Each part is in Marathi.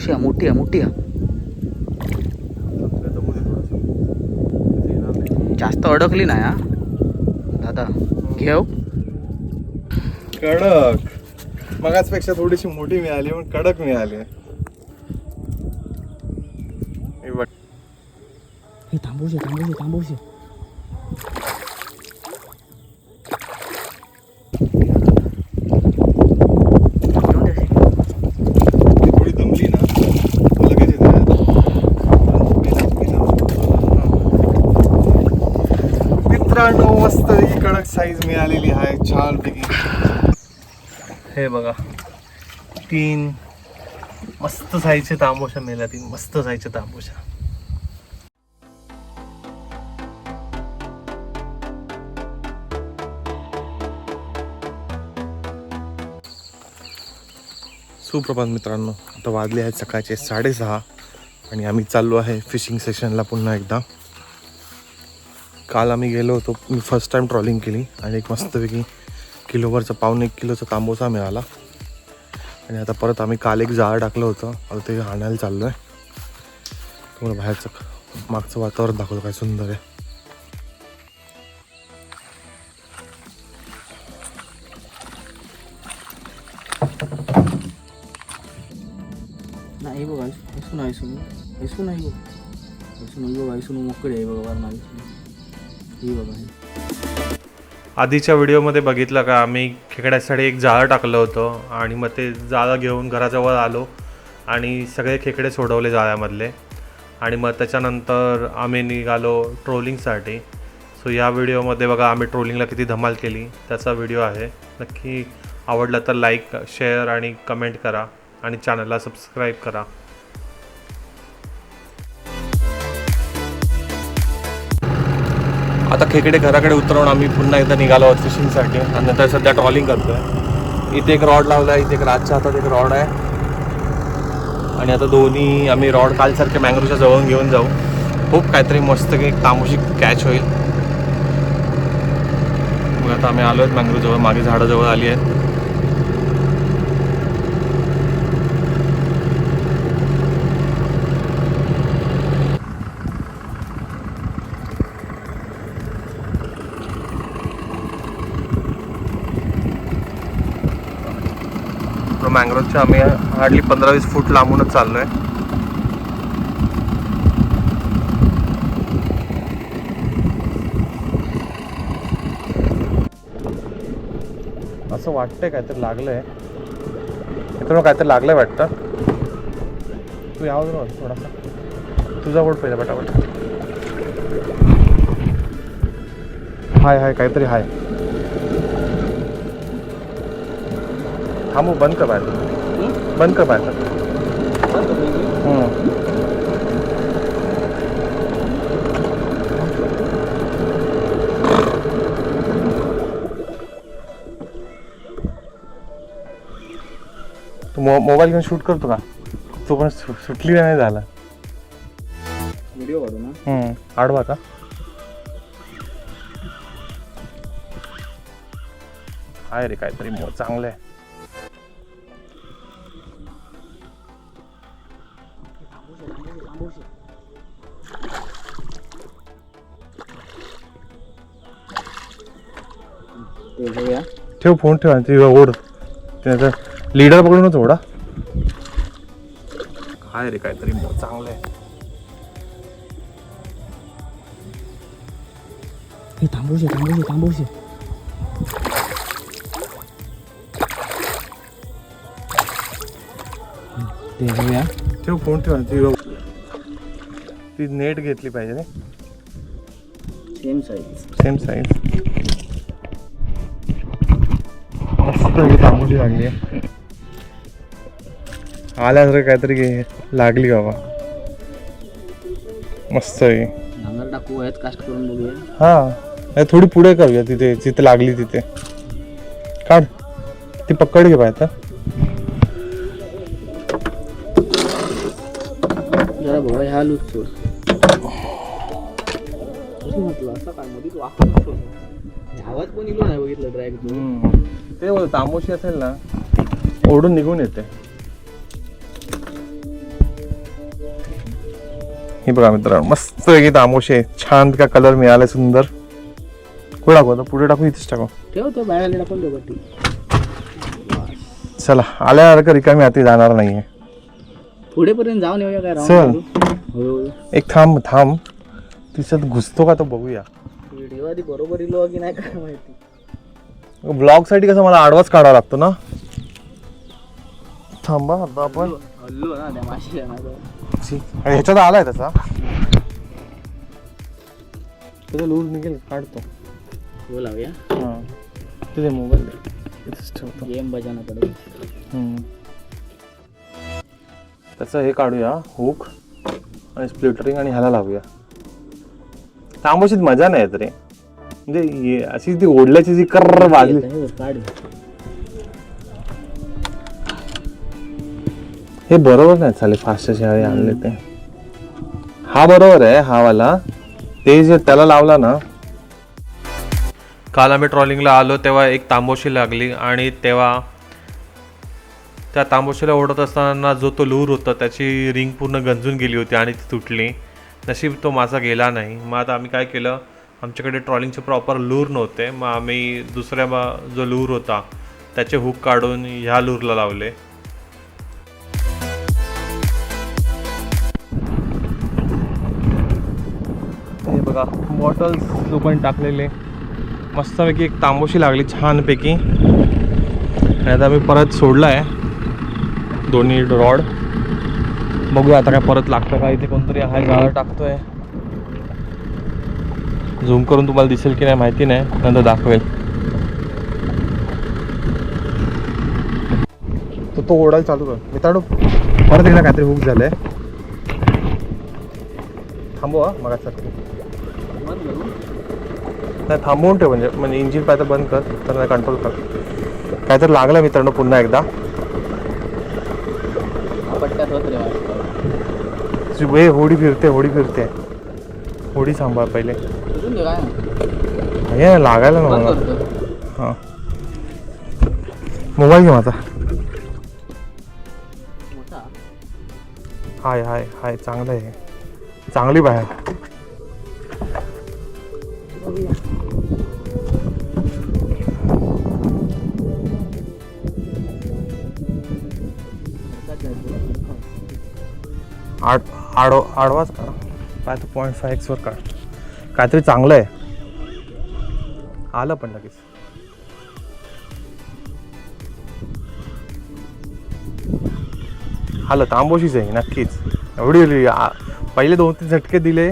मोठी आहे मोठी आहे मोठी आहे जास्त अडकली नाही हा. दादा घेऊ. कडक. मगाचपेक्षा थोडीशी मोठी मिळाली पण कडक मिळाली. हे हे थांबवशे थांबवशे थांबवशे घेऊन दे. ती थोडी दमली ना मग लगेच येते मित्रांनो मस्त ही कडक साईज मिळालेली आहे छान पैकी हे बघा. तीन मस्त साईजचे तांबोशा मिळाल्या तीन मस्त साईजचे तांबोशा सुप्रभात मित्रांनो आता वाजले आहेत सकाळचे साडेसहा आणि आम्ही चाललो आहे फिशिंग सेशनला पुन्हा एकदा. काल आम्ही गेलो होतो मी फर्स्ट टाईम ट्रॉलिंग केली आणि एक मस्तपैकी किलोवरचा पाऊन एक किलोचा तांबोसा मिळाला आणि आता परत आम्ही काल एक जाळ टाकलं होतं आता ते आणायला चाललो आहे तुम्हाला बाहेरचं मागचं वातावरण दाखवतो काय सुंदर आहे. नाही बघ ऐसून ऐसून ऐसून नाही बघ. ऐसून बघ. ऐसून मोकळी आहे बघा वरण ही बघा. आधीच्या व्हिडिओमध्ये बघितलं का आम्ही खेकड्यासाठी एक जाळं टाकलं होतं आणि मग ते जाळं घेऊन घराजवळ आलो आणि सगळे खेकडे सोडवले जाळ्यामधले. आणि मग त्याच्यानंतर आम्ही निघालो ट्रोलिंगसाठी. सो या व्हिडिओमध्ये बघा आम्ही ट्रोलिंगला किती धमाल केली. त्याचा व्हिडिओ आहे. नक्की आवडला तर लाईक शेअर आणि कमेंट करा आणि चॅनलला सबस्क्राईब करा. आता खेकडे घराकडे उतरवून आम्ही पुन्हा एकदा निघालो आहोत फिशिंगसाठी आणि नंतर सध्या ट्रॉलिंग करतोय. इथे एक रॉड लावला आहे इथे एक रातच्या हातात एक रॉड आहे. आणि आता दोन्ही आम्ही रॉड कालसारखे मँग्रोच्या जवळून घेऊन जाऊ. खूप काहीतरी मस्त एक तामोशी कॅच होईल. मग आता आम्ही आलो आहेत मँग्रोजवळ मागे झाडाजवळ आली आहेत. मँग्रोवच्या आम्ही हार्डली पंधरा वीस फूट लांबूनच चाललो आहे असं वाटतंय काहीतरी लागलंय. मित्रांनो काहीतरी लागलंय वाटतं. तू यावं जरा थोडासा. तुझा वोट पहिला पटापट. हाय हाय काहीतरी हाय. बंद कर बाहेर बंद कर बाहेर हम्म. तू मो मोबाईल घेऊन शूट करतो का? तो पण सुटली नाही झाला? व्हिडिओ काढू ना. हम्म. आडवा का? आहे रे काहीतरी चांगलं आहे. बघूया ठेव फोन ठेव आणि ते ओढ. त्याचा लीडर पकडूनच ओढा. काय रे काहीतरी मो चांगलं आहे हे थांबवशे थांबवशे थांबवशे ते बघूया ठेव फोन ठेव आणि ती ती नेट घेतली पाहिजे रे. सेम साईज सेम साईज तांबोली लागली आहे आल्यासारखं काहीतरी घे लागली बाबा. मस्त आहे. नांगर टाकू आहेत कास्ट करून बघूया. हा. थोडी पुढे करूया तिथे जिथे लागली तिथे. काढ. ती पकड घे पाहिजे जरा ह्या लूज सोड. म्हटलं असं काय? मध्ये तू आवाज आवाज पण इलो नाही बघितलं ड्रॅग ते बोल तांबोशी असेल ना ओढून निघून येते. हे बघा मित्रांनो मस्त वेगळी तामोशे छान का कलर मिळालाय सुंदर. कुठे टाकू आता? पुढे टाकू इथेच टाकू. ठेव तो बाहेर टाकून देऊ चला आल्यासारखं रिकामी हाती जाणार नाहीये. पुढेपर्यंत जाऊन येऊया काय चल. हो एक थांब थांब. तिच्यात घुसतो का तो बघूया. व्हिडिओ आधी बरोबर इलो की नाही काय माहिती? ब्लॉगसाठी कसं मला आडवाच काढावा लागतो ना? थांबा आता आपण ह्याच्यात आलाय तसा. त्याचा लूज निघेल काढतो. हो लावूया. हा. तुझे मोबाईल ठेवतो. गेम बजाना पडेल त्याचं हे काढूया हुक आणि स्प्लिटरिंग आणि ह्याला लावूया. तांबोशीत मजा नाही येत रे. म्हणजे हे- अशी ती ओढल्याची जी कर्र वाजली. काढ हे बरोबर नाही चालेल फास्ट शेळी आणले ते. हा बरोबर आहे हा वाला. ते जे त्याला लावला ना. काल आम्ही ट्रॉलिंगला आलो तेव्हा एक तांबोशी लागली आणि तेव्हा त्या तांबोशीला ओढत असताना जो तो लूर होता त्याची रिंग पूर्ण गंजून गेली होती आणि ती तुटली. नशीब तो मासा गेला नाही. मग आता आम्ही काय केलं? आमच्याकडे ट्रॉलिंगचे प्रॉपर लूर नव्हते. मग आम्ही दुसऱ्या मा- जो लूर होता त्याचे हुक काढून ह्या लूरला लावले. हे बघा बॉटल्स लोकांनी टाकलेले. मस्तपैकी एक तांबोशी लागली छानपैकी. आणि आता मी परत सोडला आहे दोन्ही रॉड. बघूया आता काय परत लागतं का. इथे कोणतरी आहे जाळं टाकतोय. झूम करून तुम्हाला दिसेल की नाही माहिती नाही. नंतर दाखवेल. तो तो ओढायला चालू कर. मित्रांनो परत एकदा काहीतरी हुक झालंय. थांबवा मग नाही थांबवून ठेव म्हणजे म्हणजे इंजिन पाहिजे बंद कर तर कंट्रोल कर. काहीतरी लागलं मित्रांनो पुन्हा एकदा. हे होडी फिरते होडी फिरते. होडी सांभाळ पहिले. हे लागायला ना मला. हां. मोबाईल घे माझा हाय हाय हाय चांगलं आहे. चांगली बाहेर. आड आडो आडवाच का काय तर पॉईंट फाय एक्सवर काढ. काहीतरी चांगलं आहे. आलं पण लगेच. आलं तांबोशीच आहे नक्कीच. एवढी पहिले दोन तीन झटके दिले.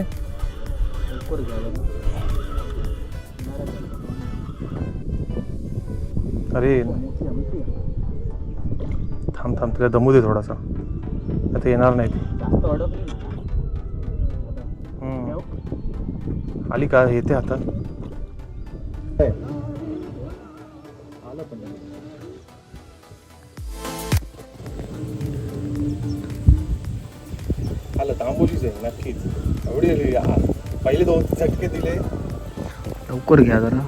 अरे. थांब थांब तिला दमू दे थोडासा. आता येणार नाही ती. आली का? येते आता. आलं आहे नक्कीच. एवढी पहिले दोन तीन झटके दिले. लवकर घ्या जरा.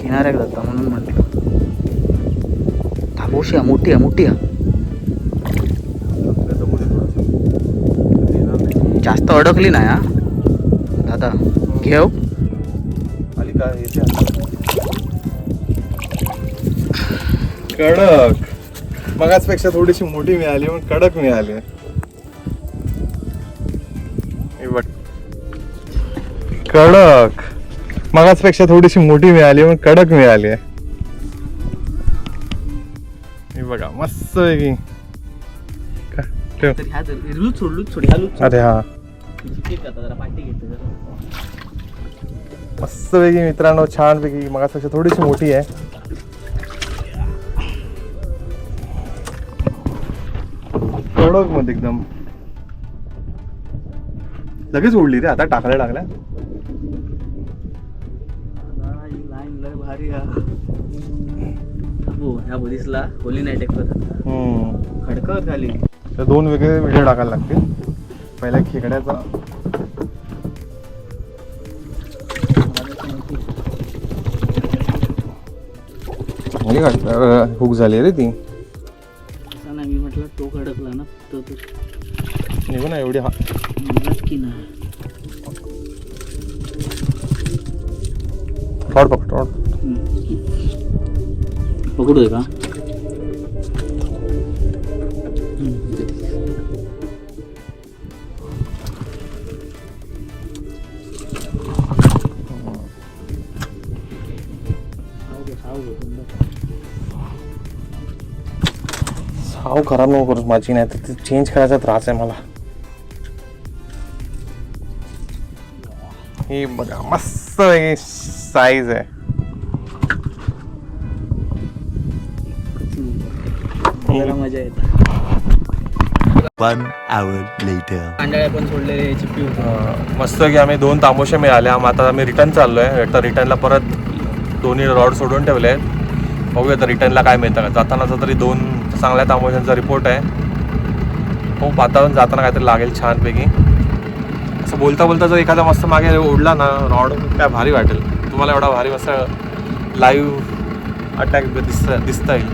किनाऱ्याक जाता म्हणून म्हटलं. थांबवशी आहे मोठी आहे मोठी आहे नाही जास्त अडकली नाही हा. दादा घेऊ? कडक. मगाचपेक्षा थोडीशी मोठी मिळाली पण कडक मिळाली. कडक. मगाचपेक्षा थोडीशी मोठी मिळाली पण कडक मिळाली. हे बघा मस्त अरे हा. जरा पाठी घेते जरा मस्त वेगळी मित्रांनो छान पैकी मगाचपेक्षा थोडीशी मोठी आहे. कडकमध्ये एकदम. लगेच उडली रे आता टाकल्या टाकल्या लाईन लय भारी ह्या बोलीसला होली नाही टेकत हम्म. खडकत खाली तर दोन वेगळे व्हिडिओ टाकायला लागतील. पहिला खेकड्याचा. हुक झाली रे ती. नाही मी म्हटलं तो खडकला ना तो निघू ना एवढी हा की ना रॉड पकड रॉड पकडू दे का? साव खराब नको करूस माझी नाही तर ती चेंज करायचा त्रास आहे मला. ही बघा मस्त साईज आहे. आपल्याला मजा येते. One hour later. कांडाळ्या पण सोडलेले चिप्पी होतं. अं, मस्त की आम्ही दोन तांबोशे मिळाले. आम आता आम्ही रिटर्न चाललो आहे तर रिटर्नला परत दोन्ही रॉड सोडून ठेवले आहेत. बघूया तर रिटर्नला काय मिळतं. का जातानाचा तरी दोन चांगल्या तांबोशांचा रिपोर्ट आहे. हो वातावरण जाताना काहीतरी लागेल छानपैकी. असं बोलता बोलता जर एखादा मस्त मागे ओढला ना रॉड काय भारी वाटेल. तुम्हाला एवढा भारी मस्त लाईव्ह अटॅक दिसता दिसता येईल.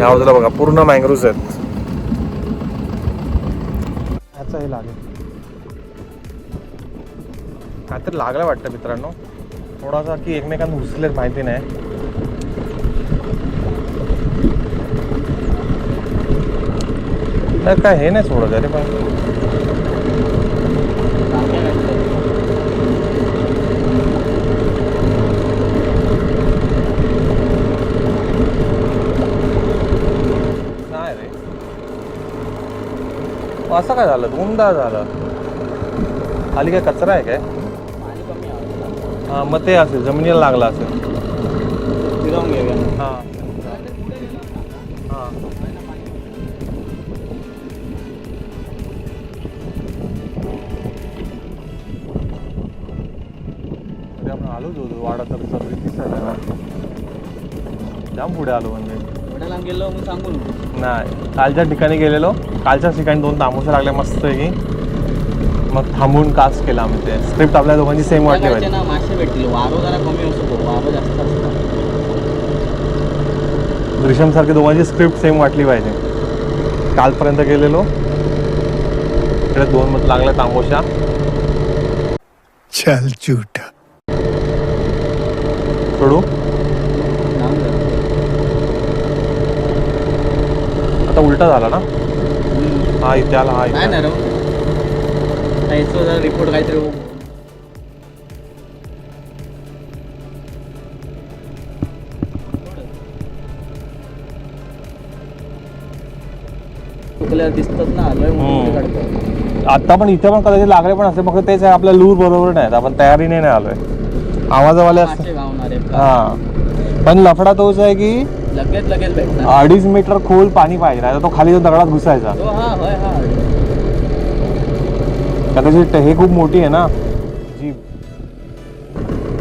या बाजूला बघा पूर्ण मँग्रोव्ज आहेत. ह्याचं हे लागेल. काहीतरी लागलं वाटतं मित्रांनो. थोडासा की एकमेकांना घुसलेत माहिती नाही. तर काय हे नाही सोडत अरे पण. नाही रे. असं काय झालं? दोनदा झालं. खाली काय कचरा आहे काय? हा मग ते असेल जमिनीला लागला असेल. हा. आलो होतो वाडा तर सगळी ना जाम पुढे आलो म्हणजे. एवढ्या लांब गेलो मग सांगून नाही. कालच्या ठिकाणी गेलेलो. कालच्याच ठिकाणी दोन तांबूस लागले मस्त की मग थांबून कास्ट केला आम्ही ते. स्क्रिप्ट आपल्या दोघांची सेम वाटली पाहिजे ना मासे भेटतील. वारो जरा कमी असतो वारो जास्त असतात. दृश्यम सारखी दोघांची स्क्रिप्ट सेम वाटली पाहिजे. कालपर्यंत गेलेलो. इकडे दोन मत लागल्या तांबोशा Chal chuta. सोडू जाऊन जा. आता उलटा झाला ना. हा इथे आला हा इथे जरा रिपोर्ट काहीतरी दिसतात ना हम्म. आता पण इथे पण कदाचित लागले पण असते फक्त तेच आहे आपल्या लूर बरोबर नाही आपण तयारीने नाही आलोय. आवाजावाले असते मासे गावणार? हा. पण लफडा तोच आहे की लगेच लगेच भेटणार. अडीच मीटर खोल पाणी पाहिजे तर तो खाली जाऊन दगडात घुसायचा. हो हा होय हा. कदाचित हे खूप मोठी आहे ना. जी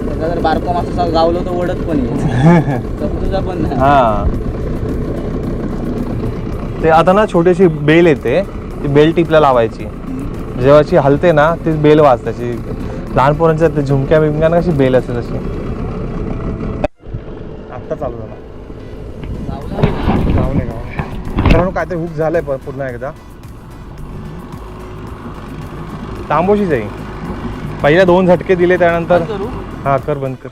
त्याचा जर बारको मासा गावलो तर ओढत पण येईल. पण नाही. हा. ते आता ना छोटीशी बेल येते ती बेल टिपला लावायची. जेव्हा अशी हलते ना ती बेल वाजते. अशी लहान पोरांच्या ते झुमक्या बिमक्या ना कशी बेल असते तशी. आत्ता चालू झाला. काहीतरी हुक झालंय पण पुन्हा एकदा. तांबोशीच आहे. पहिल्या दोन झटके दिले त्यानंतर? हा कर बंद कर.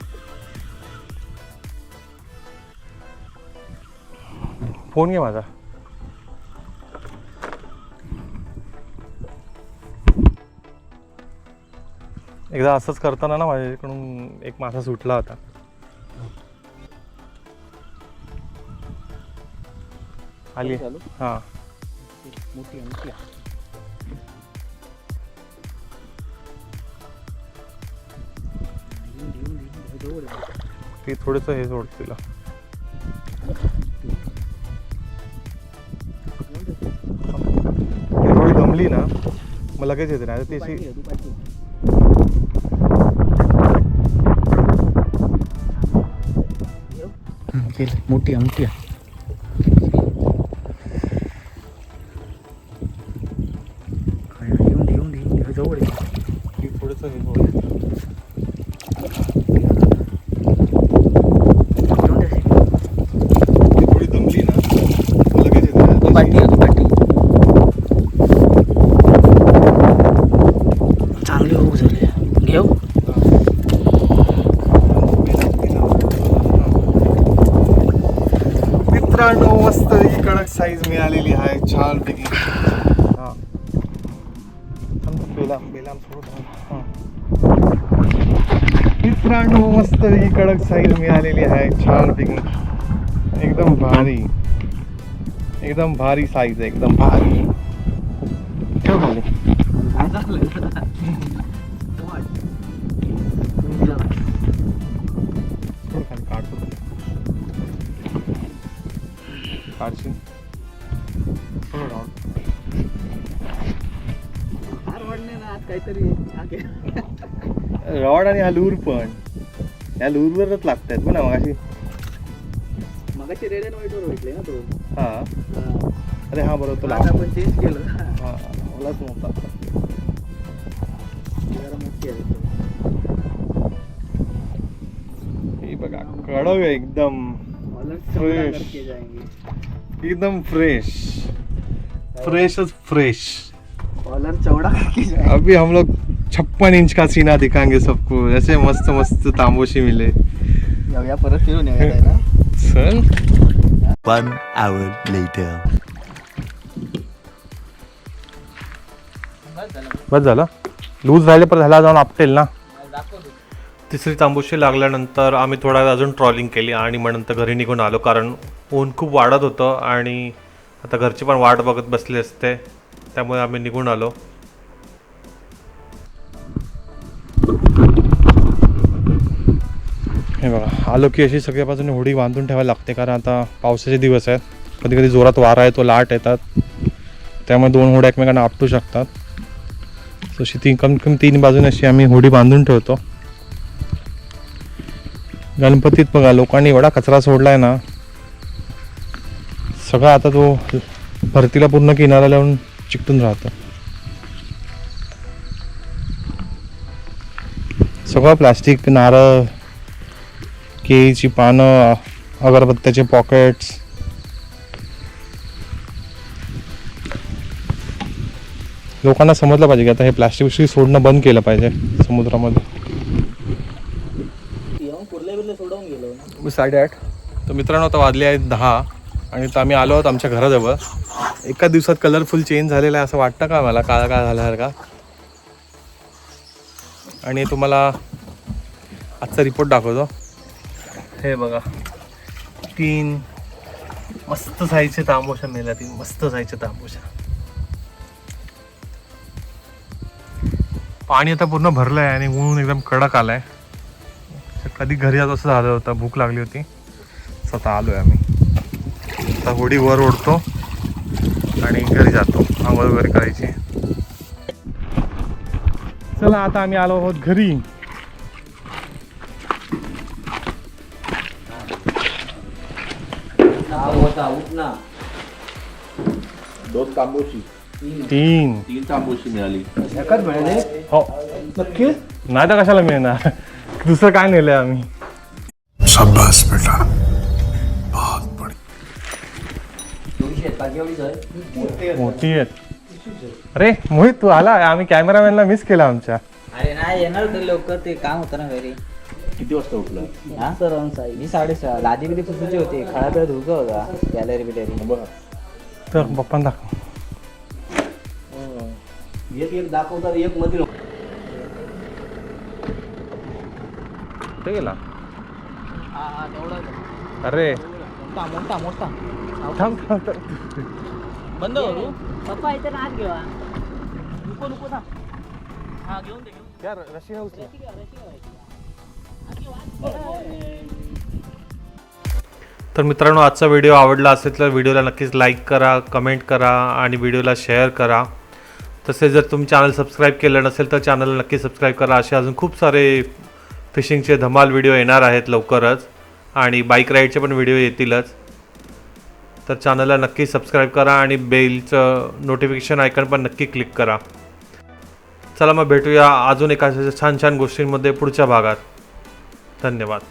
फोन घे माझा. एकदा असंच करताना ना माझ्याकडून एक मासा सुटला होता. आली? हा मोठी मोठी. ती थोडस हे सोड तिला थोडी दमली ना मग लगेच येते नाही ती अशी दुपारची आहे, दुपारची आहे. केलं. मोठी मोठी आहे साईज मिळालेली आहे छान पैकी हा बेलाम बेलाम सोडून मित्रांनो मस्त ही कडक साईज मिळालेली आहे छान पैकी एकदम भारी. एकदम भारी साईज आहे एकदम भारी. ठेव रॉड आणि हा लूर पण. या लूरवरच लागतात पण मग अशी मगाशी रेड अँड व्हाईट वर भेटले ना तो? हा. अरे हा बरोबर तो आता आपण चेंज केलं. हा मलाच नव्हता. जरा मोठी आहे हे बघा कडक आहे एकदम. मला Fresh. करके जाएंगे एकदम फ्रेश फ्रेशच फ्रेश कॉलर चौड़ा करके जाएंगे अभी हम लोग छप्पन इंच का सीना दिखाएंगे सबको। ऐसे मस्त मस्त तांबोशी मिले। जाऊया परत फिरून येऊया. बस झालं. लूज राहिले पण ह्याला जाऊन आपटेल ना. तिसरी तांबूशी लागल्यानंतर आम्ही थोडा वेळ अजून ट्रॉलिंग केली आणि मग नंतर घरी निघून आलो कारण ऊन खूप वाढत होतं आणि आता घरची पण वाट बघत बसली असते त्यामुळे आम्ही निघून आलो. हे बघा आलो की अशी सगळ्या बाजूने होडी बांधून ठेवायला लागते कारण आता पावसाचे दिवस आहेत. कधी कधी जोरात वारा येतो लाट येतात. त्यामुळे दोन होड्या एकमेकांना आपटू शकतात. तशी अशी तीन कमीत कमी तीन बाजूने अशी आम्ही होडी बांधून ठेवतो. गणपतीत बघा लोकांनी एवढा कचरा सोडलाय ना सगळा आता तो भरतीला पूर्ण किनारा लावून चिकटून राहतो. सगळं प्लास्टिक नारळ केळीची पानं अगरबत्त्याचे पॉकेट्स लोकांना समजलं पाहिजे की आता हे प्लास्टिक बिस्टिक सोडणं बंद केलं पाहिजे समुद्रामध्ये. साडेआठ तर मित्रांनो आता वाजले आहेत दहा आणि तर आम्ही आलो आहोत आमच्या घराजवळ. एका दिवसात कलरफुल चेंज झालेला आहे असं वाटतं का मला? काळा काळ झाल्यासारखा. आणि तुम्हाला आजचा रिपोर्ट दाखवतो. हे बघा. तीन मस्त जायचे तांबोशा मेल्या तीन मस्त जायचे तांबोशा. पाणी आता पूर्ण भरलं आहे आणि ऊन एकदम कडक आलाय. कधी घरी जात असं झालं होतं भूक लागली होती. स्वतः आलोय आम्ही. आता होडी वर ओढतो आणि घरी जातो. आंघोळ वगैरे करायची. चला आता आम्ही आलो आहोत घरी. होता उठना दोन तांबूशी. तीन. तीन तांबूशी मिळाली. एकच मिळाले हो. नक्की? नाही तर कशाला मिळणार? दुसरं काय नेलंय आम्ही? बेटा. मोठी आहेत. अरे मोहित तू आला? आम्ही कॅमेरामॅनला मिस केला आमच्या. अरे नाही येणार होते लवकर. ते काम होतं ना घरी. किती वाजता उठला हा सर मी साडेसहा. लादी बिदी पुसूचे होते. खळा तर धुका होता. गॅलरी बिलरी. बघा तर पप्पा दाखव. एक एक दाखवतात एक मध्ये ते गेला? अरे. मोठा मोठा मोठा. थांब थांब थांब. बंद करू? पप्पा इथे घेवा. नको नको ना हा घेऊन दे घेऊन यार रशी नव्हती तर मित्रांनो आजचा व्हिडिओ आवडला असेल तर व्हिडिओला नक्कीच लाईक करा कमेंट करा आणि व्हिडिओला शेअर करा. तसेच जर तुम्ही चॅनल सबस्क्राईब केलं नसेल तर चॅनलला नक्की सबस्क्राईब करा. असे अजून खूप सारे फिशिंगचे धमाल व्हिडिओ येणार आहेत लवकरच. आणि बाईक राईडचे पण व्हिडिओ येतीलच. तर चॅनलला नक्की सबस्क्राईब करा आणि बेलचं नोटिफिकेशन आयकन पण नक्की क्लिक करा. चला मग भेटूया अजून एका छान छान गोष्टींमध्ये पुढच्या भागात. धन्यवाद.